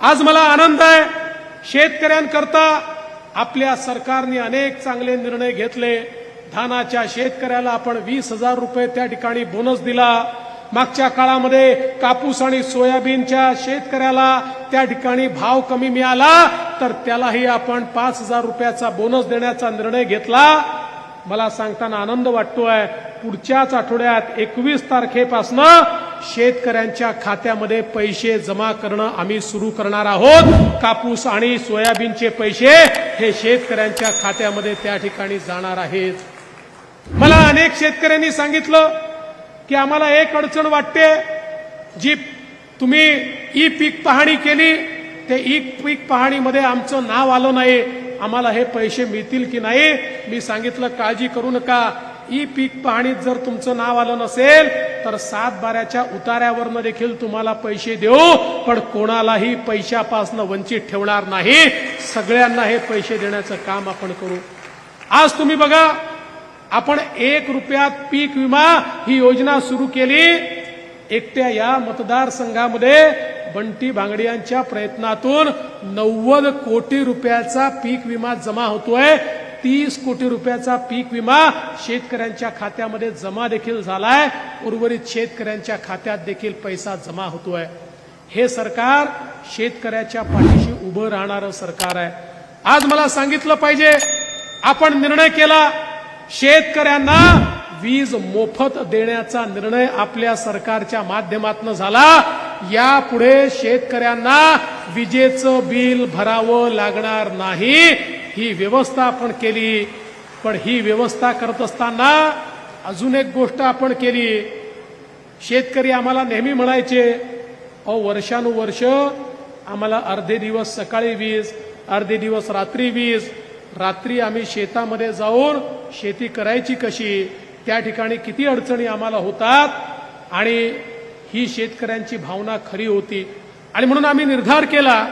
आज मला आनंद आहे. शेतकऱ्यांकरता आपल्या सरकारने अनेक चांगले निर्णय घेतले. धानाच्या शेतकऱ्याला आपण वीस हजार रुपये त्या ठिकाणी बोनस दिला. मागच्या काळामध्ये कापूस आणि सोयाबीनच्या शेतकऱ्याला त्या ठिकाणी भाव कमी मिळाला तर त्यालाही आपण पाच हजार रुपयाचा बोनस देण्याचा निर्णय घेतला. मला सांगताना आनंद वाटतोय. पुढच्याच आठवड्यात एकवीस तारखेपासनं शेतकऱ्यांच्या खात्यामध्ये पैसे जमा करणं आम्ही सुरू करणार आहोत. कापूस आणि सोयाबीनचे पैसे हे शेतकऱ्यांच्या खात्यामध्ये त्या ठिकाणी जाणार आहेत. मला अनेक शेतकऱ्यांनी सांगितलं की आम्हाला एक अडचण वाटते जी तुम्ही ई पीक पाहणी केली ते ई पीक पाहणीमध्ये आमचं नाव आलं नाही. आम्हाला हे पैसे मिळतील की नाही? मी सांगितलं काळजी करू नका. ई पीक पाहणीत जर तुमचं नाव आलं नसेल तर सात बाऱ्याच्या उतार्यावरनं देखील तुम्हाला पैसे देऊ पण कोणालाही पैशापासनं वंचित ठेवणार नाही. सगळ्यांना हे पैसे देण्याचं काम आपण करू. आज तुम्ही बघा आपण एक रुपयात पीक विमा ही योजना सुरू केली. एकट्या या मतदारसंघामध्ये बंटी भांगडियांच्या प्रयत्नातून नव्वद कोटी रुपयाचा पीक विमा जमा होतोय. तीस कोटी रुपयाचा पीक विमा शेतकऱ्यांच्या खात्यामध्ये जमा देखील झालाय. उर्वरित शेतकऱ्यांच्या खात्यात देखील पैसा जमा होतोय. हे सरकार शेतकऱ्याच्या पाठीशी उभं राहणारं सरकार आहे. आज मला सांगितलं पाहिजे आपण निर्णय केला. शेतकऱ्यांना वीज मोफत देण्याचा निर्णय आपल्या सरकारच्या माध्यमातून झाला. यापुढे शेतकऱ्यांना विजेचं बिल भरावं लागणार नाही. ही व्यवस्था आपण केली. पण ही व्यवस्था करत असताना अजून एक गोष्ट आपण केली. शेतकरी आम्हाला नेहमी म्हणायचे अहो वर्षानुवर्ष आम्हाला अर्धे दिवस सकाळी वीज अर्धे दिवस रात्री वीज रात्री आम्ही शेतामध्ये जाऊन शेती करायची कशी? त्या ठिकाणी किती अडचणी आम्हाला होतात आणि ही शेतकऱ्यांची भावना खरी होती. आणि म्हणून आम्ही निर्धार केला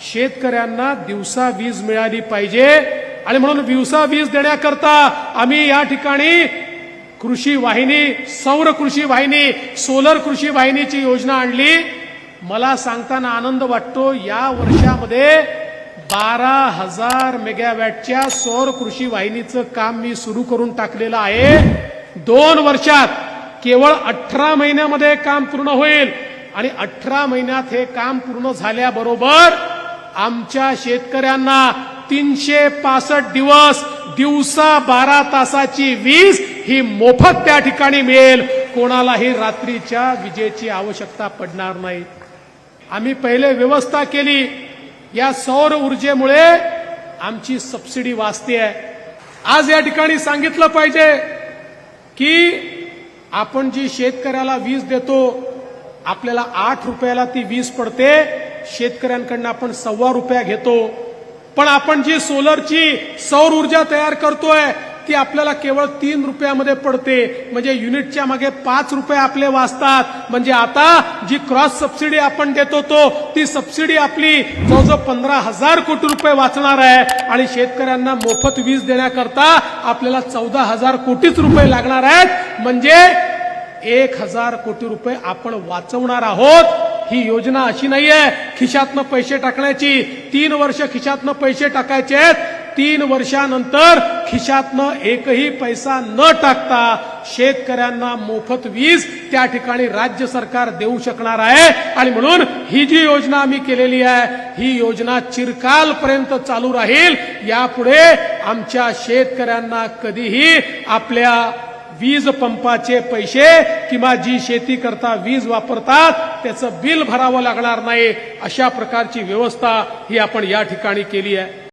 शेतकऱ्यांना दिवसा वीज मिळाली पाहिजे. आणि म्हणून दिवसा वीज देण्याकरता आम्ही या ठिकाणी कृषी वाहिनी सौर कृषी वाहिनी सोलर कृषी वाहिनीची योजना आणली. मला सांगताना आनंद वाटतो या वर्षामध्ये बारा हजार मेगावॅटच्या सौर कृषी वाहिनीचं काम मी सुरू करून टाकलेलं आहे. दोन वर्षात केवळ अठरा महिन्यामध्ये काम पूर्ण होईल. आणि अठरा महिन्यात हे काम पूर्ण झाल्याबरोबर आमच्या शेतकऱ्यांना तीनशे पासष्ट दिवस दिवसा बारा तासाची वीज ही मोफत त्या ठिकाणी मिळेल. कोणालाही रात्रीच्या विजेची आवश्यकता पडणार नाही. आम्ही पहिले व्यवस्था केली. या सौर ऊर्जेमुळे आमची सबसिडी वाचते आहे. आज या ठिकाणी सांगितलं पाहिजे की आपण जी शेतकऱ्याला वीज देतो आपल्याला आठ रुपयाला ती वीज पडते. शेतकऱ्यांकडनं आपण सव्वा रुपया घेतो. पण आपण जी सोलरची सौर ऊर्जा तयार करतोय ती आपल्याला केवळ तीन रुपयामध्ये पडते. म्हणजे युनिटच्या मागे पाच रुपये आपले वाचतात. म्हणजे आता जी क्रॉस सबसिडी आपण देतो तो ती सबसिडी आपली जवळजवळ पंधरा हजार कोटी रुपये वाचणार आहे. आणि शेतकऱ्यांना मोफत वीज देण्याकरता आपल्याला चौदा हजार कोटीच रुपये लागणार आहेत. म्हणजे एक हजार कोटी रुपये आपण वाचवणार आहोत. ही योजना अशी नाहीये. खिशातनं पैसे टाकण्याची. तीन वर्ष खिशातनं पैसे टाकायचे आहेत. तीन वर्षानंतर खिशातनं एकही पैसा न टाकता शेतकऱ्यांना मोफत वीज त्या ठिकाणी राज्य सरकार देऊ शकणार आहे. आणि म्हणून ही जी योजना आम्ही केलेली आहे ही योजना चिरकालपर्यंत चालू राहील. यापुढे आमच्या शेतकऱ्यांना कधीही आपल्या वीज पंपाचे पैसे किंवा जी शेती करता वीज वापरतात त्याचं बिल भरावं लागणार नाही. अशा प्रकारची व्यवस्था ही आपण या ठिकाणी केली आहे.